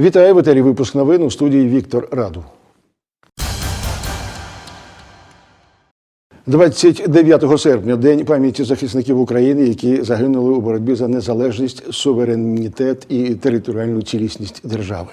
Вітаю в етері випуск новин у студії Віктор Раду. 29 серпня День пам'яті захисників України, які загинули у боротьбі за незалежність, суверенітет і територіальну цілісність держави.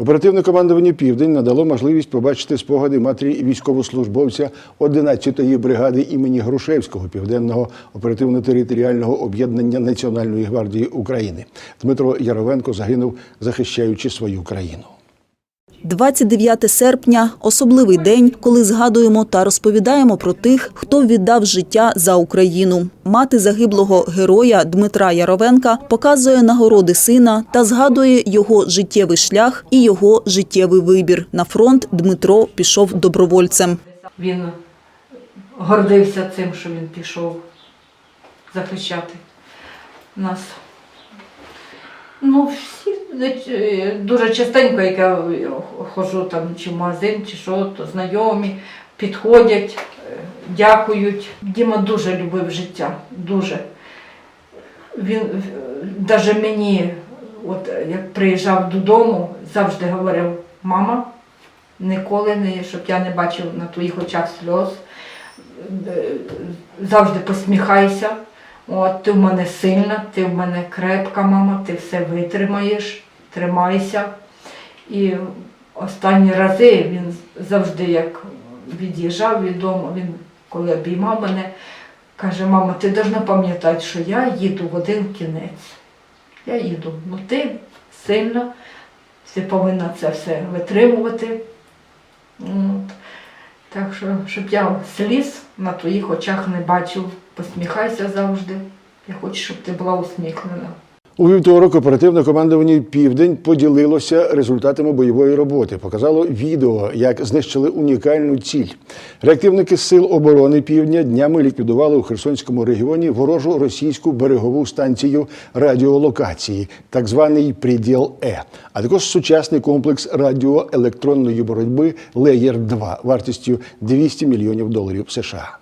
Оперативне командування Південь надало можливість побачити спогади матері військовослужбовця 11-ї бригади імені Грушевського південного оперативно-територіального об'єднання Національної гвардії України. Дмитро Яровенко загинув, захищаючи свою країну. 29 серпня – особливий день, коли згадуємо та розповідаємо про тих, хто віддав життя за Україну. Мати загиблого героя Дмитра Яровенка показує нагороди сина та згадує його життєвий шлях і його життєвий вибір. На фронт Дмитро пішов добровольцем. Він гордився цим, що він пішов захищати нас. Ну, всі е, дуже частенько, як я ходжу там чи в магазин, чи що, то знайомі підходять, е, дякують. Діма дуже любив життя, дуже. Він навіть мені, от як приїжджав додому, завжди говорив, мама, ніколи не, щоб я не бачив на твоїх очах сльоз. Е, Завжди посміхайся. От, ти в мене сильна, ти в мене крепка, мама, ти все витримаєш, тримайся. І останні рази він завжди, як від'їжджав від він коли обіймав мене, каже, мама, ти повинна пам'ятати, що я їду в один кінець. Я їду, ну ти сильна, ти повинна це все витримувати. От. Так що, щоб я сліз на твоїх очах не бачив, посміхайся завжди. Я хочу, щоб ти була усміхнена. У вівторок оперативне командування Південь поділилося результатами бойової роботи. Показало відео, як знищили унікальну ціль. Реактивники Сил оборони Півдня днями ліквідували у Херсонському регіоні ворожу російську берегову станцію радіолокації, так званий Приділ Е, а також сучасний комплекс радіоелектронної боротьби Леєр 2 вартістю 200 мільйонів доларів США.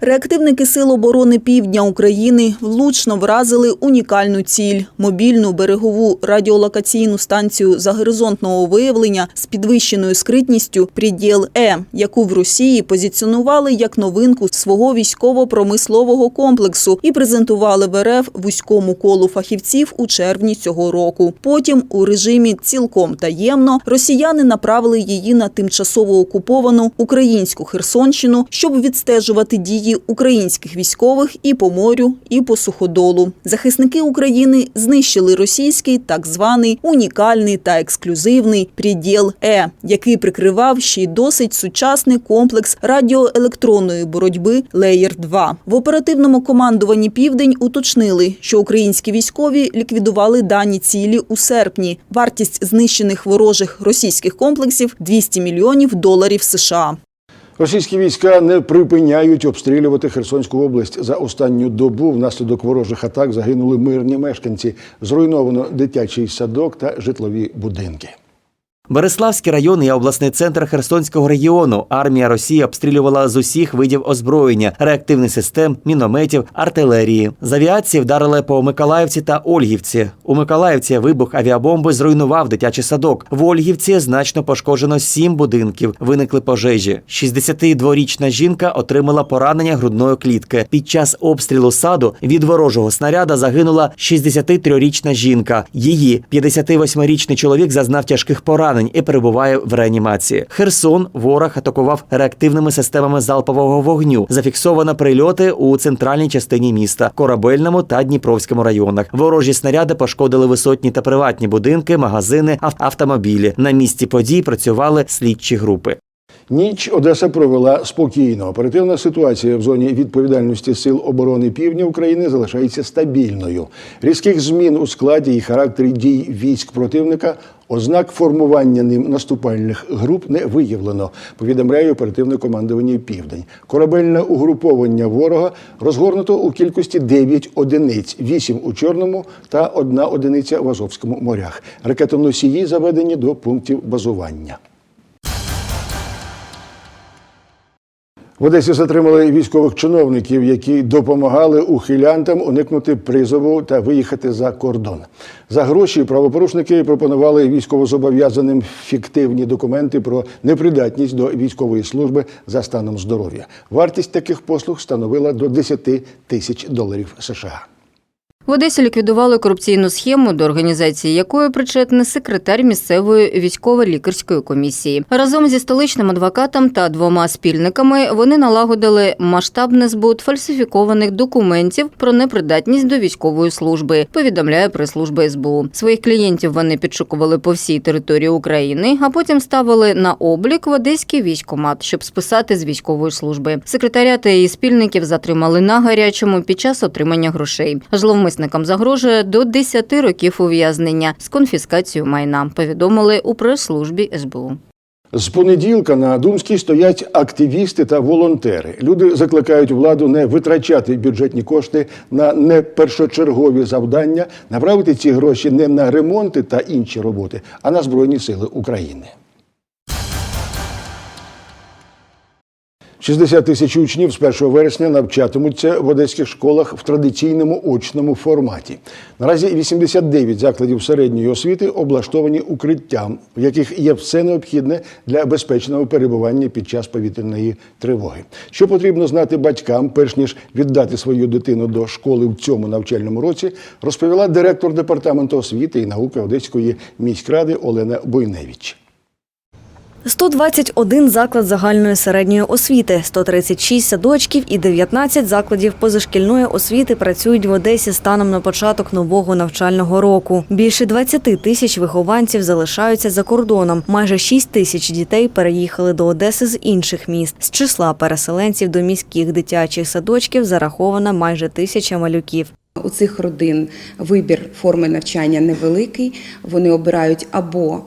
Реактивники Сил оборони Півдня України влучно вразили унікальну ціль – мобільну берегову радіолокаційну станцію загоризонтного виявлення з підвищеною скритністю «Приділ Е», яку в Росії позиціонували як новинку свого військово-промислового комплексу і презентували в РФ вузькому колу фахівців у червні цього року. Потім у режимі цілком таємно росіяни направили її на тимчасово окуповану українську Херсонщину, щоб відстежувати дії українських військових і по морю, і по суходолу. Захисники України знищили російський так званий унікальний та ексклюзивний «Приділ Е, який прикривав ще й досить сучасний комплекс радіоелектронної боротьби Леєр 2 В оперативному командуванні Південь уточнили, що українські військові ліквідували дані цілі у серпні. Вартість знищених ворожих російських комплексів 200 мільйонів доларів США. Російські війська не припиняють обстрілювати Херсонську область. За останню добу внаслідок ворожих атак загинули мирні мешканці. Зруйновано дитячий садок та житлові будинки. Береславський район є обласний центр Херсонського регіону. Армія Росії обстрілювала з усіх видів озброєння, реактивних систем, мінометів, артилерії. З авіації вдарили по Миколаївці та Ольгівці. У Миколаївці вибух авіабомби зруйнував дитячий садок. В Ольгівці значно пошкоджено сім будинків. Виникли пожежі. 62-річна жінка отримала поранення грудної клітки. Під час обстрілу саду від ворожого снаряда загинула 63-річна жінка. Її 58-річний чоловік зазнав тяжких поранень і перебуває в реанімації. Херсон ворог атакував реактивними системами залпового вогню. Зафіксовано прильоти у центральній частині міста, корабельному та Дніпровському районах. Ворожі снаряди пошкодили висотні та приватні будинки, магазини, автомобілі. На місці подій працювали слідчі групи. Ніч Одеса провела спокійно. Оперативна ситуація в зоні відповідальності сил оборони Півдня України залишається стабільною. Різких змін у складі і характері дій військ противника, ознак формування ним наступальних груп не виявлено. Повідомляє оперативне командування Південь. Корабельне угруповання ворога розгорнуто у кількості 9 одиниць, 8 у Чорному та одна одиниця в Азовському морях. Ракетоносії заведені до пунктів базування. В Одесі затримали військових чиновників, які допомагали ухилянтам уникнути призову та виїхати за кордон. За гроші правопорушники пропонували військовозобов'язаним фіктивні документи про непридатність до військової служби за станом здоров'я. Вартість таких послуг становила до 10 тисяч доларів США. В Одесі ліквідували корупційну схему, до організації якої причетний секретар місцевої військово-лікарської комісії. Разом зі столичним адвокатом та двома спільниками вони налагодили масштабний збут фальсифікованих документів про непридатність до військової служби. Повідомляє прес-служба СБУ. Своїх клієнтів вони підшукували по всій території України, а потім ставили на облік в одеський військомат, щоб списати з військової служби. Секретаря та її спільників затримали на гарячому під час отримання грошей. Зловмисникам загрожує до 10 років ув'язнення з конфіскацією майна. Повідомили у прес-службі СБУ. З понеділка на Думській стоять активісти та волонтери. Люди закликають владу не витрачати бюджетні кошти на непершочергові завдання, направити ці гроші не на ремонти та інші роботи, а на Збройні Сили України. 60 тисяч учнів з 1 вересня навчатимуться в одеських школах в традиційному очному форматі. Наразі 89 закладів середньої освіти облаштовані укриттям, в яких є все необхідне для безпечного перебування під час повітряної тривоги. Що потрібно знати батькам, перш ніж віддати свою дитину до школи в цьому навчальному році, розповіла директор департаменту освіти і науки Одеської міськради Олена Бойневич. 121 заклад загальної середньої освіти, 136 садочків і 19 закладів позашкільної освіти працюють в Одесі станом на початок нового навчального року. Більше 20 тисяч вихованців залишаються за кордоном. Майже 6 тисяч дітей переїхали до Одеси з інших міст. З числа переселенців до міських дитячих садочків зарахована майже тисяча малюків. У цих родин вибір форми навчання невеликий. Вони обирають або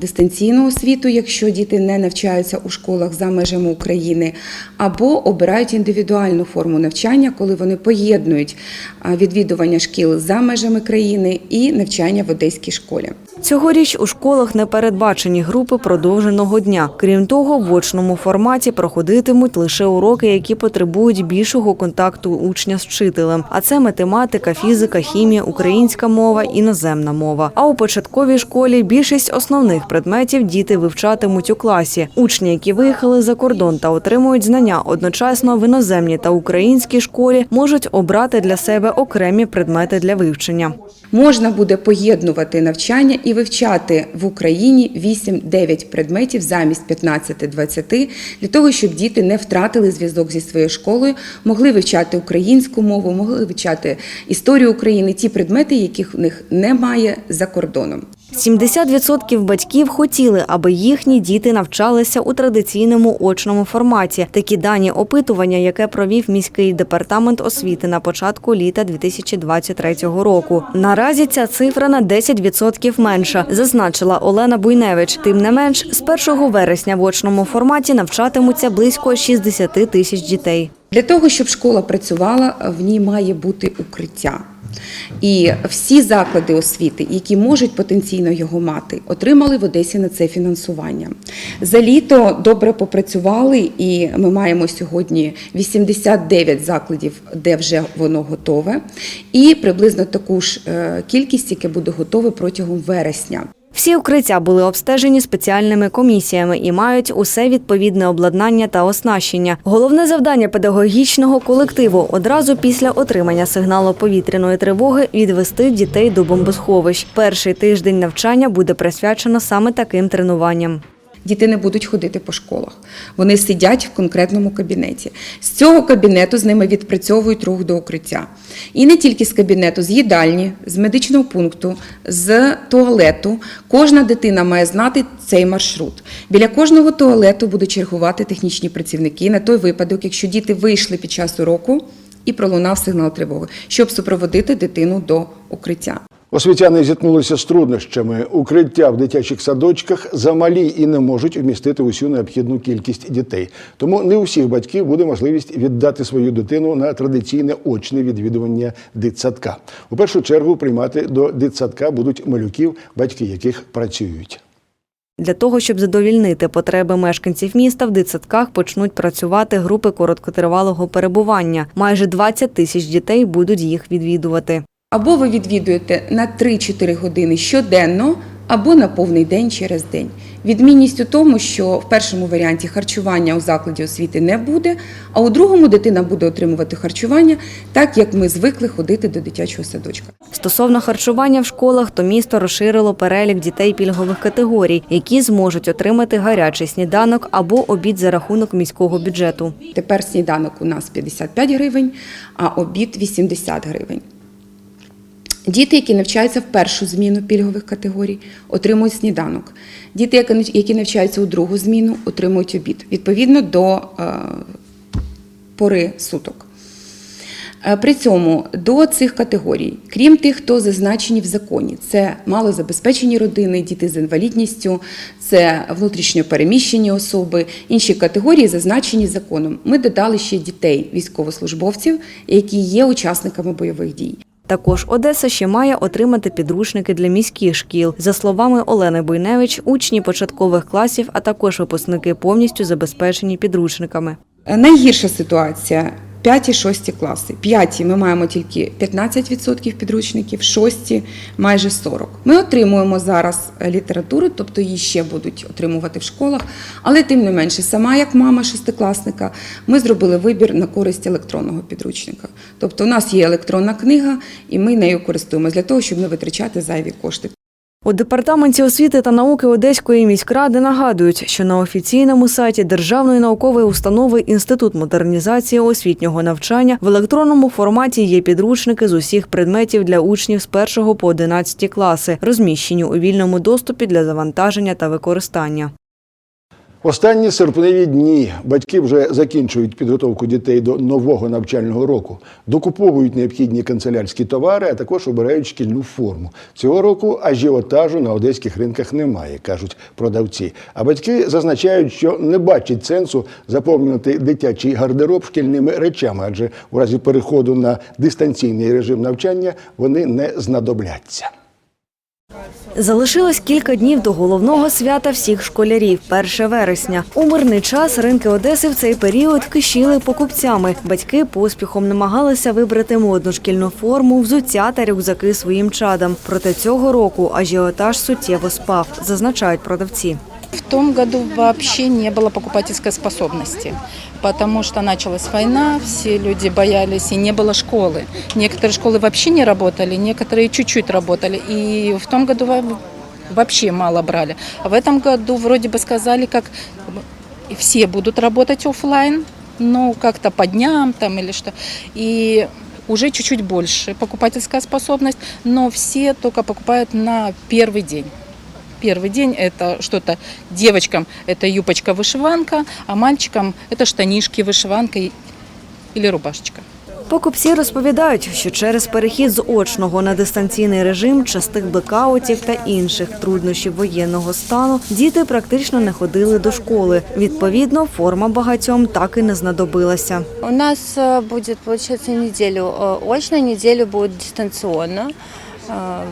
дистанційну освіту, якщо діти не навчаються у школах за межами України, або обирають індивідуальну форму навчання, коли вони поєднують е, відвідування шкіл за межами країни і навчання в одеській школі. Цьогоріч у школах не передбачені групи продовженого дня. Крім того, в очному форматі проходитимуть лише уроки, які потребують більшого контакту учня з вчителем. А це математика, фізика, хімія, українська мова, іноземна мова. А у початковій школі більшість основних предметів діти вивчатимуть у класі. Учні, які виїхали за кордон та отримують знання одночасно в іноземній та українській школі, можуть обрати для себе окремі предмети для вивчення. Можна буде поєднувати навчання і вивчати в Україні 8-9 предметів замість 15-20, для того, щоб діти не втратили зв'язок зі своєю школою, могли вивчати українську мову, могли вивчати історію України, ті предмети, яких в них немає за кордоном. 70% батьків хотіли, аби їхні діти навчалися у традиційному очному форматі. Такі дані опитування, яке провів міський департамент освіти на початку літа 2023 року. Наразі ця цифра на 10% менша, зазначила Олена Буйневич. Тим не менш, з 1 вересня в очному форматі навчатимуться близько 60 тисяч дітей. Для того, щоб школа працювала, в ній має бути укриття. І всі заклади освіти, які можуть потенційно його мати, отримали в Одесі на це фінансування. За літо добре попрацювали, і ми маємо сьогодні 89 закладів, де вже воно готове, і приблизно таку ж е, кількість, яке буде готове протягом вересня. Всі укриття були обстежені спеціальними комісіями і мають усе відповідне обладнання та оснащення. Головне завдання педагогічного колективу одразу після отримання сигналу повітряної тривоги відвести дітей до бомбосховищ. Перший тиждень навчання буде присвячено саме таким тренуванням. Діти не будуть ходити по школах. Вони сидять в конкретному кабінеті. З цього кабінету з ними відпрацьовують рух до укриття. І не тільки з кабінету, з їдальні, з медичного пункту, з туалету. Кожна дитина має знати цей маршрут. Біля кожного туалету будуть чергувати технічні працівники на той випадок, якщо діти вийшли під час уроку і пролунав сигнал тривоги, щоб супроводити дитину до укриття. Освітяни зіткнулися з труднощами. Укриття в дитячих садочках замалі і не можуть вмістити усю необхідну кількість дітей. Тому не у всіх батьків буде можливість віддати свою дитину на традиційне очне відвідування дитсадка. У першу чергу приймати до дитсадка будуть малюків, батьки яких працюють. Для того, щоб задовільнити потреби мешканців міста, в дитсадках почнуть працювати групи короткотривалого перебування. Майже 20 тисяч дітей будуть їх відвідувати. Або ви відвідуєте на 3-4 години щоденно, або на повний день через день. Відмінність у тому, що в першому варіанті харчування у закладі освіти не буде, а у другому дитина буде отримувати харчування так, як ми звикли ходити до дитячого садочка. Стосовно харчування в школах, то місто розширило перелік дітей пільгових категорій, які зможуть отримати гарячий сніданок або обід за рахунок міського бюджету. Тепер сніданок у нас 55 гривень, а обід 80 гривень. Діти, які навчаються в першу зміну пільгових категорій, отримують сніданок. Діти, які- навчаються у другу зміну, отримують обід відповідно до е, пори суток. Е, При цьому до цих категорій, крім тих, хто зазначені в законі, це малозабезпечені родини, діти з інвалідністю, це внутрішньо переміщені особи, інші категорії зазначені законом. Ми додали ще дітей військовослужбовців, які є учасниками бойових дій. Також Одеса ще має отримати підручники для міських шкіл. За словами Олени Буйневич, учні початкових класів, а також випускники повністю забезпечені підручниками. Найгірша ситуація 5-6 класи. П'яті ми маємо тільки 15% підручників, шості майже 40%. Ми отримуємо зараз е, літературу, тобто її ще будуть отримувати в школах, але тим не менше, сама як мама шестикласника, ми зробили вибір на користь електронного підручника. Тобто у нас є електронна книга, і ми нею користуємося для того, щоб не витрачати зайві кошти. У департаменті освіти та науки Одеської міськради нагадують, що на офіційному сайті Державної наукової установи Інститут модернізації освітнього навчання в електронному форматі є підручники з усіх предметів для учнів з 1 по 11 класи, розміщені у вільному доступі для завантаження та використання. Останні серпневі дні батьки вже закінчують підготовку дітей до нового навчального року, докуповують необхідні канцелярські товари, а також обирають шкільну форму. Цього року ажіотажу на одеських ринках немає, кажуть продавці. А батьки зазначають, що не бачать сенсу заповнювати дитячий гардероб шкільними речами, адже у разі переходу на дистанційний режим навчання вони не знадобляться. Залишилось кілька днів до головного свята всіх школярів 1 вересня. У мирний час ринки Одеси в цей період кишіли покупцями. Батьки поспіхом намагалися вибрати модну шкільну форму, взуття та рюкзаки своїм чадам. Проте цього року ажіотаж суттєво спав, зазначають продавці. В том году вообще не было покупательской способности, потому что началась война, все люди боялись, и не было школы. Некоторые школы вообще не работали, некоторые чуть-чуть работали, и в том году во- вообще мало брали. А в этом году вроде бы сказали, как все будут работать оффлайн, ну как-то по дням там или что. И уже чуть-чуть больше покупательская способность, но все только покупают на первый день. Первый день это что-то девочкам это юбочка-вышиванка, а мальчикам это штанишки, вышиванка и- или рубашечка. Покупці розповідають, що через перехід з очного на дистанційний режим, частих блекаутів та інших труднощів воєнного стану діти практично не ходили до школи. Відповідно, форма багатьом так і не знадобилася. У нас э, будет, получается, неделю э, очно, неделю будет дистанционно. Э,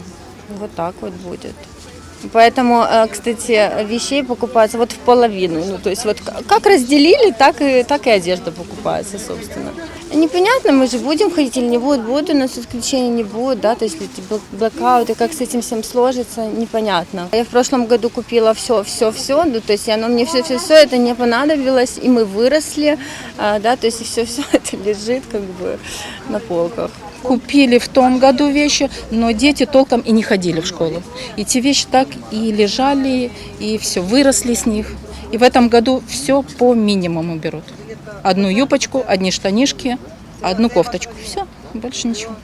Вот так вот будет. Поэтому, э, кстати, вещей покупается вот в половину. Ну, то есть вот как разделили, так и, так и одежда покупается, собственно. Непонятно, мы же будем ходить или не будет, будет у нас исключения, не будет, да, то есть эти блок- блокауты, как с этим всем сложится, непонятно. Я в прошлом году купила все, все, все, ну, то есть оно мне все, все, все это не понадобилось, и мы выросли, а, да, то есть все, все это лежит как бы на полках. Купили в том году вещи, но дети толком и не ходили в школу. И те вещи так и лежали, и все, выросли с них. И в этом году все по минимуму берут. Одну юбочку, одні штанішки, одну кофточку. Все, більше нічого.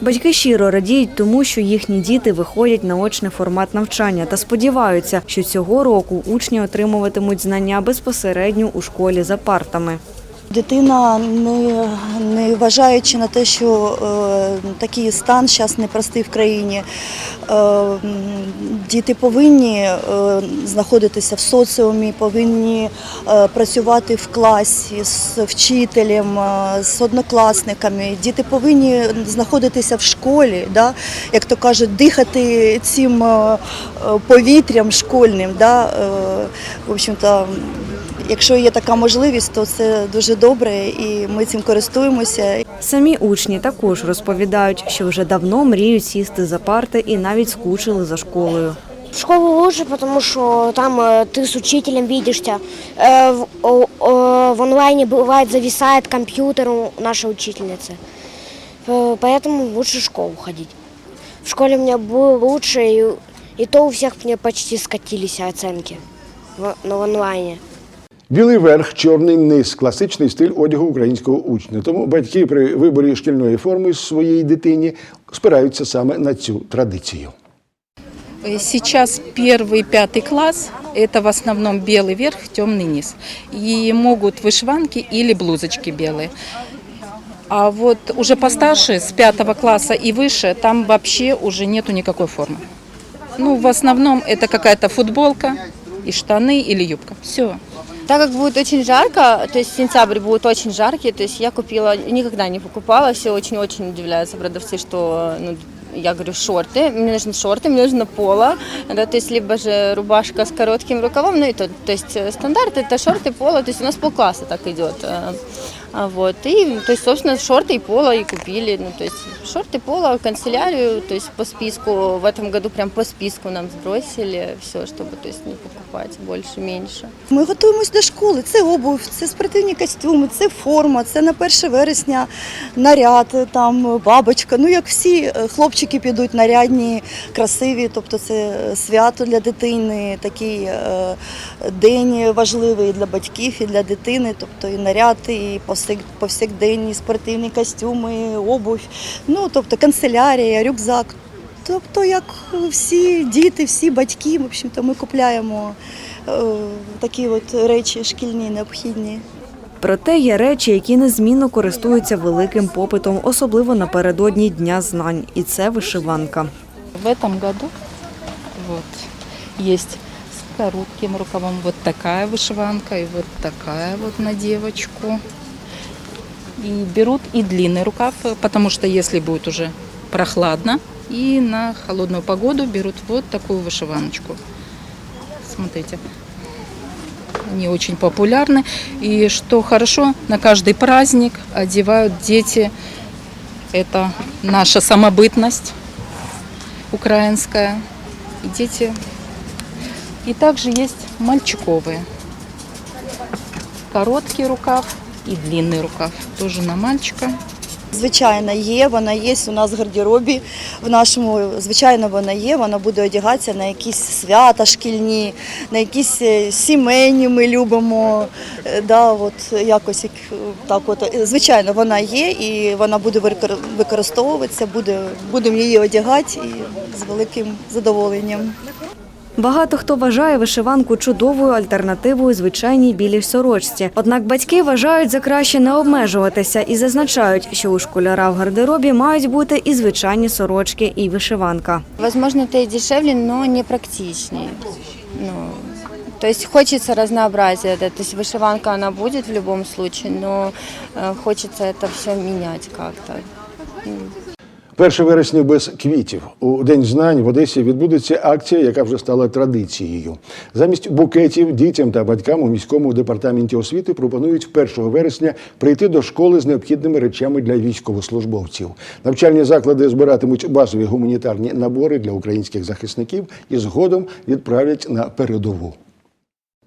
Батьки щиро радіють тому, що їхні діти виходять на очний формат навчання та сподіваються, що цього року учні отримуватимуть знання безпосередньо у школі за партами. Дитина, не, не вважаючи на те, що е, такий стан зараз непростий в країні, е, діти повинні е, знаходитися в соціумі, повинні е, працювати в класі з вчителем, е, з однокласниками. Діти повинні знаходитися в школі, да, як то кажуть, дихати цим е, е, повітрям школьним. Да, е, в общем-то, Якщо є така можливість, то це дуже добре, і ми цим користуємося. Самі учні також розповідають, що вже давно мріють сісти за парти і навіть скучили за школою. В школу лучше, потому что там э, ты с учителем видишься. Э, в, о- о- в онлайне бывает зависает компьютер у нашей учительницы. Э, поэтому лучше в школу ходить. В школе у меня было лучше, и, и то у всех мне почти скатились оценки в, но в онлайне. Білий верх, чорний низ класичний стиль одягу українського учня. Тому батьки при виборі шкільної форми своїй дитині спираються саме на цю традицію. Э, Сейчас первый, пятый класс – это в основном белый верх, темный низ. И могут вышиванки или блузочки белые. А вот уже постарше, с пятого класса и выше, там вообще уже нету никакой формы. Ну, в основном это какая-то футболка и штаны или юбка. Все. Так как будет очень жарко, то есть сентябрь будет очень жаркий, то есть я купила, никогда не покупала, все очень-очень удивляются продавцы, что ну, я говорю шорты, мне нужны шорты, мне нужно поло, да, то есть либо же рубашка с коротким рукавом, ну и то, то есть э, стандарт это шорты, поло, то есть у нас полкласса так идет. э, а Вот, и, то есть, собственно, шорты и поло и купили, ну, то есть, шорты, поло, канцелярию, то есть, по списку, в этом году прям по списку нам сбросили все, чтобы, то есть, не покупать больше, меньше. Ми готуємось до школи. Це обув, це спортивні костюми, це форма, це на 1 вересня наряд, там бабочка. Ну як всі е, хлопчики підуть нарядні, красиві. Тобто це свято для дитини, такий е, день важливий для батьків і для дитини. Тобто і наряд, і повсяк- повсякденні спортивні костюми, обув, ну тобто канцелярія, рюкзак. Тобто, як всі діти, всі батьки, в общем-то, ми купляємо е, такі от речі шкільні необхідні. Проте є речі, які незмінно користуються великим попитом, особливо напередодні Дня знань, і це вишиванка. В этом году вот, есть с коротким рукавом вот такая вышиванка и вот такая вот на девочку. И берут и длинный рукав, потому что если будет уже прохладно, и на холодную погоду берут вот такую вышиваночку. Смотрите. Они очень популярны. И что хорошо, на каждый праздник одевают дети. Это наша самобытность украинская. И дети. И также есть мальчиковые. Короткий рукав и длинный рукав. Тоже на мальчика. Звичайно, є, вона є у нас в гардеробі. В нашому, звичайно, вона є. Вона буде одягатися на якісь свята шкільні, на якісь е, сімейні ми любимо. Е, Да, от якось як, е, так от. Звичайно, вона є і вона буде викор- використовуватися, буде, будемо її одягати і з великим задоволенням. Багато хто вважає вишиванку чудовою альтернативою звичайній білій сорочці. Однак батьки вважають за краще не обмежуватися і зазначають, що у школяра в гардеробі мають бути і звичайні сорочки, і вишиванка. Возможно, это и дешевле, но не практичнее. Ну, то есть хочется разнообразия, да, то есть вышиванка она будет в любом случае, но э, хочется это все менять как-то. 1 вересня без квітів. У День знань в Одесі відбудеться акція, яка вже стала традицією. Замість букетів дітям та батькам у міському департаменті освіти пропонують 1 вересня прийти до школи з необхідними речами для військовослужбовців. Навчальні заклади збиратимуть базові гуманітарні набори для українських захисників і згодом відправлять на передову.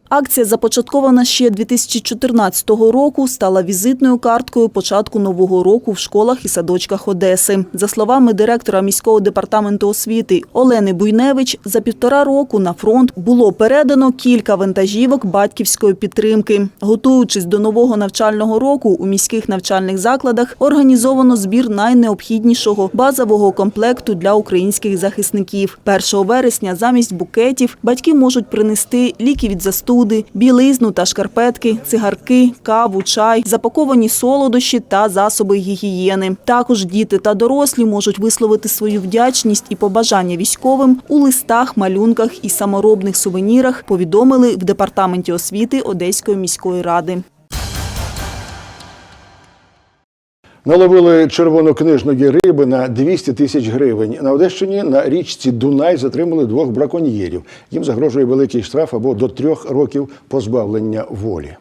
Акція, започаткована ще 2014 року, стала візитною карткою початку нового року в школах і садочках Одеси. За словами директора міського департаменту освіти Олени Буйневич, за півтора року на фронт було передано кілька вантажівок батьківської підтримки. Готуючись до нового навчального року, у міських навчальних закладах організовано збір найнеобхіднішого базового комплекту для українських захисників. 1 вересня замість букетів батьки можуть принести ліки від застуди, посуди, білизну та шкарпетки, цигарки, каву, чай, запаковані солодощі та засоби гігієни. Також діти та дорослі можуть висловити свою вдячність і побажання військовим у листах, малюнках і саморобних сувенірах, повідомили в департаменті освіти Одеської міської ради. Наловили червонокнижної риби на 200 тисяч гривень. На Одещині на річці Дунай затримали двох браконьєрів. Їм загрожує великий штраф або до трьох років позбавлення волі.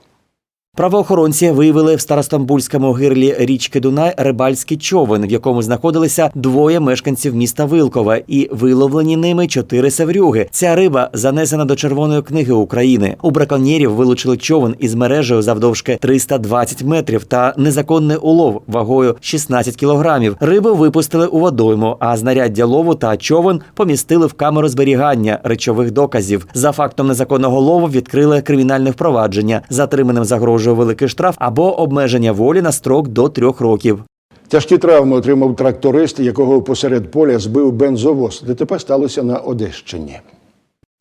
Правоохоронці виявили в Старостамбульському гирлі річки Дунай рибальський човен, в якому знаходилися двоє мешканців міста Вилкове, і виловлені ними чотири севрюги. Ця риба занесена до Червоної книги України. У браконьєрів вилучили човен із мережею завдовжки 320 метрів та незаконний улов вагою 16 кілограмів. Рибу випустили у водойму, а знаряддя лову та човен помістили в камеру зберігання речових доказів. За фактом незаконного лову відкрили кримінальне впровадження. Затриманим загрожує великий штраф або обмеження волі на строк до трьох років. Тяжкі травми отримав тракторист, якого посеред поля збив бензовоз. ДТП сталося на Одещині.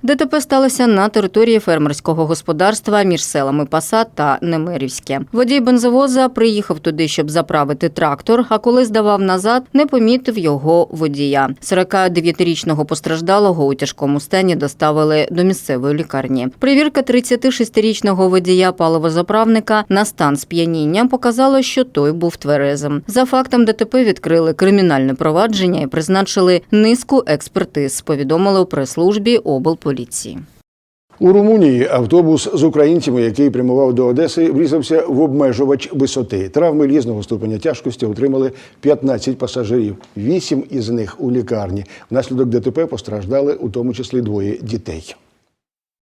ДТП сталося на території фермерського господарства між селами Пасад та Немирівське. Водій бензовоза приїхав туди, щоб заправити трактор. А коли здавав назад, не помітив його водія. 49-річного постраждалого у тяжкому стані доставили до місцевої лікарні. Перевірка 36-річного водія паливозаправника на стан сп'яніння показала, що той був тверезим. За фактом ДТП відкрили кримінальне провадження і призначили низку експертиз. Повідомили у прес-службі облполіції. У Румунії автобус з українцями, який прямував до Одеси, врізався в обмежувач висоти. Травми різного ступеня тяжкості отримали 15 пасажирів. Вісім із них у лікарні. Внаслідок ДТП постраждали у тому числі двоє дітей.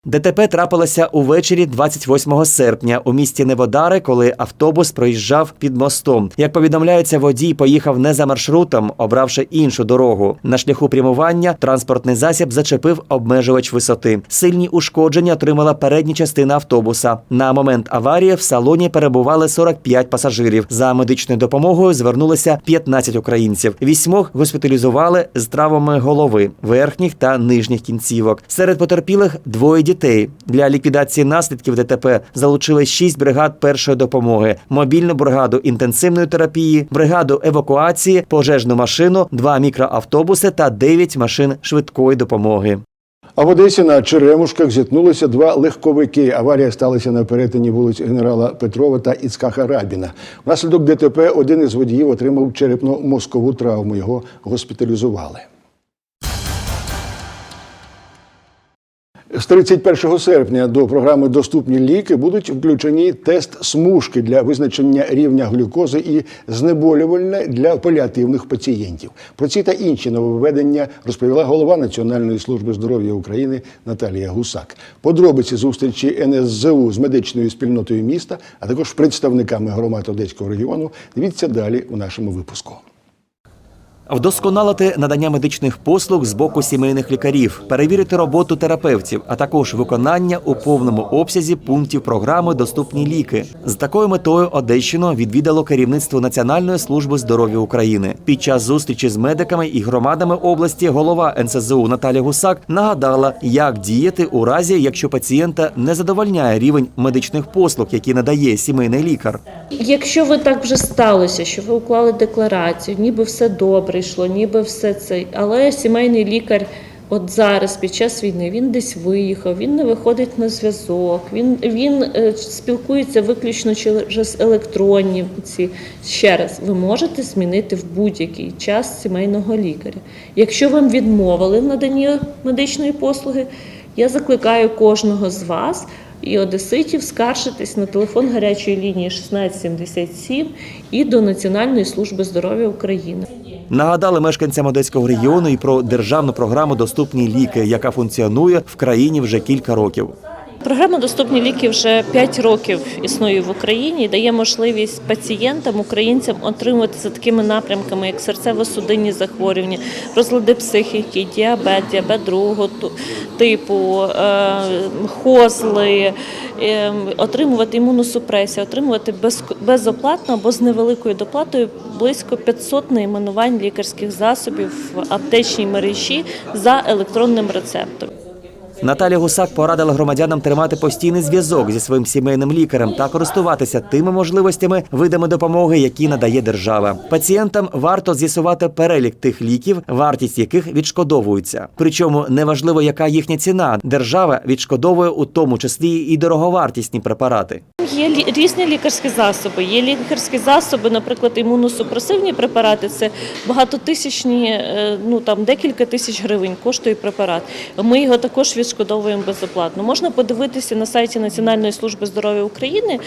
ДТП трапилося увечері 28 серпня у місті Неводари, коли автобус проїжджав під мостом. Як повідомляється, водій поїхав не за маршрутом, обравши іншу дорогу. На шляху прямування транспортний засіб зачепив обмежувач висоти. Сильні ушкодження отримала передня частина автобуса. На момент аварії в салоні перебували 45 пасажирів. За медичною допомогою звернулося 15 українців. Вісьмох госпіталізували з травмами голови, верхніх та нижніх кінцівок. Серед потерпілих двоє дітей. Для ліквідації наслідків ДТП залучили шість бригад першої допомоги, мобільну бригаду інтенсивної терапії, бригаду евакуації, пожежну машину, два мікроавтобуси та дев'ять машин швидкої допомоги. А в Одесі на Черемушках зіткнулися два легковики. Аварія сталася на перетині вулиць генерала Петрова та Іцкаха Рабіна. Внаслідок ДТП один із водіїв отримав черепно-мозкову травму. Його госпіталізували. З 31 серпня до програми Доступні ліки будуть включені тест смужки для визначення рівня глюкози і знеболювальне для паліативних пацієнтів. Про ці та інші нововведення розповіла голова Національної служби здоров'я України Наталія Гусак. Подробиці зустрічі НСЗУ з медичною спільнотою міста, а також представниками громад Одеського регіону. Дивіться далі у нашому випуску. Вдосконалити надання медичних послуг з боку сімейних лікарів, перевірити роботу терапевтів, а також виконання у повному обсязі пунктів програми Доступні ліки. З такою метою Одещину відвідало керівництво Національної служби здоров'я України. Під час зустрічі з медиками і громадами області голова НСЗУ Наталя Гусак нагадала, як діяти у разі, якщо пацієнта не задовольняє рівень медичних послуг, які надає сімейний лікар. Якщо ви так вже сталося, що ви уклали декларацію, ніби все добре йшло, ніби все це, але сімейний лікар. От зараз, під час війни, він десь виїхав, він не виходить на зв'язок, він, він е, спілкується виключно через електронні ці. Ще раз, ви можете змінити в будь-який час сімейного лікаря. Якщо вам відмовили в наданні медичної послуги, я закликаю кожного з вас і одеситів скаржитись на телефон гарячої лінії 1677 і до Національної служби здоров'я України. Нагадали мешканцям Одеського регіону і про державну програму Доступні ліки, яка функціонує в країні вже кілька років. Програма Доступні ліки вже 5 років існує в Україні і дає можливість пацієнтам, українцям отримувати за такими напрямками, як серцево-судинні захворювання, розлади психіки, діабет, діабет другого типу, е, хозли, е, отримувати імуносупресію, отримувати без, безоплатно або з невеликою доплатою близько 500 найменувань лікарських засобів в аптечній мережі за електронним рецептом. Наталя Гусак порадила громадянам тримати постійний зв'язок зі своїм сімейним лікарем та користуватися тими можливостями, видами допомоги, які надає держава. Пацієнтам варто з'ясувати перелік тих ліків, вартість яких відшкодовується. Причому неважливо, яка їхня ціна. Держава відшкодовує у тому числі і дороговартісні препарати. Є різні лікарські засоби. Є лікарські засоби, наприклад, імуносупресивні препарати. Це багатотисячні, е, ну там декілька тисяч гривень коштує препарат. Ми його також відшкодовуємо безоплатно. Можна подивитися на сайті Національної служби здоров'я України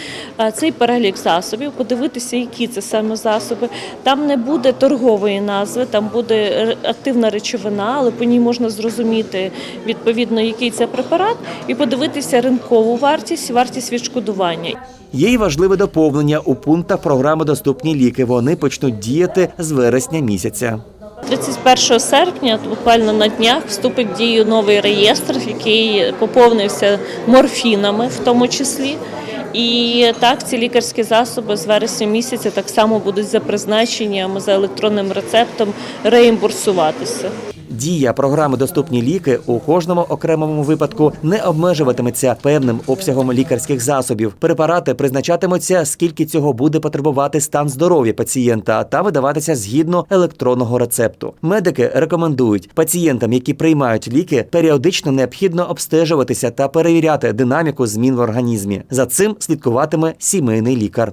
цей перелік засобів, подивитися, які це саме засоби. Там не буде торгової назви, там буде е, активна речовина, але по ній можна зрозуміти відповідно, який це препарат, і подивитися ринкову вартість, вартість відшкодування. Є й важливе доповнення у пунктах програми Доступні ліки. Вони почнуть діяти з вересня місяця. 31 серпня, буквально на днях, вступить в дію новий реєстр, який поповнився морфінами, в тому числі. І так, ці лікарські засоби з вересня місяця так само будуть за призначенням за електронним рецептом реімбурсуватися. Дія програми Доступні ліки у кожному окремому випадку не обмежуватиметься певним обсягом лікарських засобів. Препарати призначатимуться, скільки цього буде потребувати стан здоров'я пацієнта, та видаватися згідно електронного рецепту. Медики рекомендують пацієнтам, які приймають ліки, періодично необхідно обстежуватися та перевіряти динаміку змін в організмі. За цим слідкуватиме сімейний лікар.